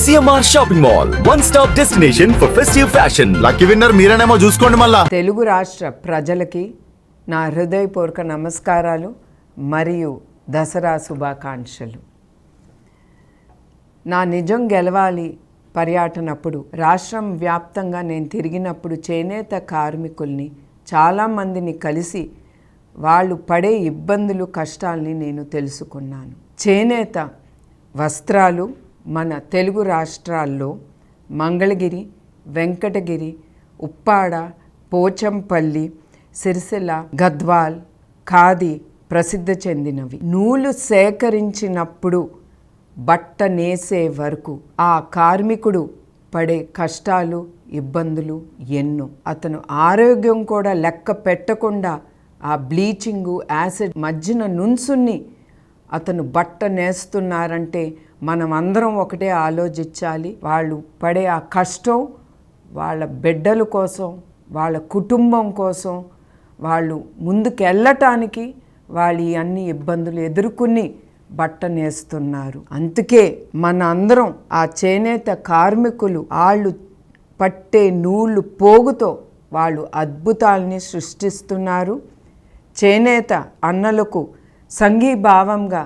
CMR shopping mall one stop destination for festive fashion lucky winner మీరేనేమో చూసుకోండి మళ్ళా. తెలుగు రాష్ట్ర ప్రజలకి నా హృదయపూర్వక నమస్కారాలు మరియు దసరా శుభాకాంక్షలు. నా నిజం గెలవాలి పర్యటనప్పుడు రాష్ట్రం వ్యాప్తంగా నేను తిరిగినప్పుడు చేనేత కార్మికుల్ని చాలామందిని కలిసి వాళ్ళు పడే ఇబ్బందులు కష్టాల్ని నేను తెలుసుకున్నాను. చేనేత వస్త్రాలు మన తెలుగు రాష్ట్రాల్లో మంగళగిరి వెంకటగిరి ఉప్పాడ పోచంపల్లి సిరిసిల్ల గద్వాల్ ఖాదీ ప్రసిద్ధి చెందినవి. నూలు సేకరించినప్పుడు బట్ట నేసే వరకు ఆ కార్మికుడు పడే కష్టాలు ఇబ్బందులు ఎన్నో. అతను ఆరోగ్యం కూడా లెక్క పెట్టకుండా ఆ బ్లీచింగు యాసిడ్ మధ్యన నుంచుని అతను బట్ట నేస్తున్నారంటే మనం అందరం ఒకటే ఆలోచించాలి. వాళ్ళు పడే ఆ కష్టం వాళ్ళ బిడ్డల కోసం వాళ్ళ కుటుంబం కోసం వాళ్ళు ముందుకు వెళ్ళటానికి వాళ్ళు ఈ అన్ని ఇబ్బందులు ఎదుర్కొని బట్ట నేస్తున్నారు అందుకే మన అందరం ఆ చేనేత కార్మికులు వాళ్ళు పట్టే నూళ్ళు పోగుతో వాళ్ళు అద్భుతాల్ని సృష్టిస్తున్నారు. చేనేత అన్నలకు సంఘీభావంగా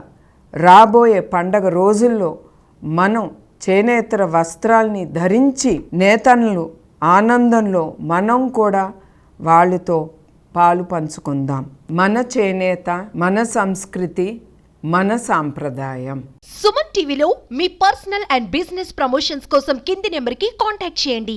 రాబోయే పండగ రోజుల్లో మనం చేనేతర వస్త్రాల్ని ధరించి నేతన్లు ఆనందంలో మనం కూడా వాళ్ళతో పాలు పంచుకుందాం. మన చేనేత మన సంస్కృతి మన సాంప్రదాయం. సుమన్ టీవీలో మీ పర్సనల్ అండ్ బిజినెస్ ప్రమోషన్స్ కోసం కింది నెంబర్కి కాంటాక్ట్ చేయండి.